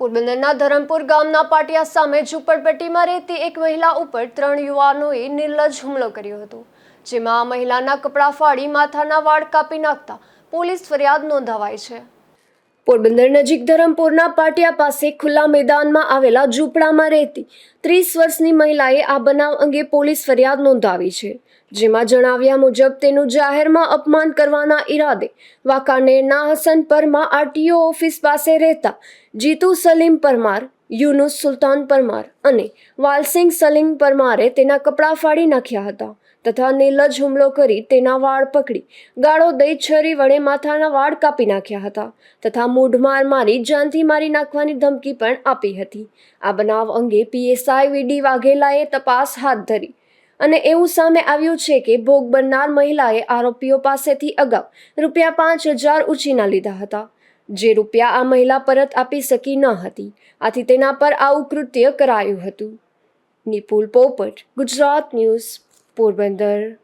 પોરબંદરના ધરમપુર ગામના પાટિયા સામે ઝૂંપડપટ્ટીમાં રહેતી એક મહિલા ઉપર ત્રણ યુવાનોએ નિર્લજ્જ હુમલો કર્યો હતો, જેમાં આ મહિલાના કપડાં ફાડી માથાના વાળ કાપી નાખતા પોલીસ ફરિયાદ નોંધાવાઈ છે. પોરબંદર નજીક ધરમપુરના પાટિયા પાસે ખુલ્લા મેદાનમાં આવેલા ઝૂંપડામાં રહેતી ત્રીસ વર્ષની મહિલાએ આ બનાવ અંગે પોલીસ ફરિયાદ નોંધાવી છે, જેમાં જણાવ્યા મુજબ તેનું જાહેરમાં અપમાન કરવાના ઈરાદે વાંકાનેરના હસન પરમા આરટીઓ ઓફિસ પાસે રહેતા જીતુ સલીમ પરમાર, યુનુસ સુલતાન પરમાર અને વાલસિંગ સલીમ પરમારે તેના કપડાં ફાડી નાખ્યા હતા. તથા નીલજ હુમલો કરી તેના વાળ પકડી. ગાળો દઈ છરી વડે માથાના વાળ કાપી નાખ્યા હતા તથા મૂઢમાર મારી જાનથી મારી નાખવાની ધમકી પણ આપી હતી. આ બનાવ અંગે પીએસઆઈ વીડી વાઘેલાએ તપાસ હાથ ધરી. અને એવું સામે આવ્યું છે કે ભોગ બનનાર મહિલાએ આરોપીઓ પાસેથી અગાઉ રૂપિયા પાંચ હજાર ઉછીના લીધા હતા. જે રૂપિયા આ મહિલા પરત આપી શકી ન હતી. આથી તેના પર આવું કૃત્ય કરાયું હતું. નિપુલ પોપટ, ગુજરાત ન્યૂઝ. પોરબંદર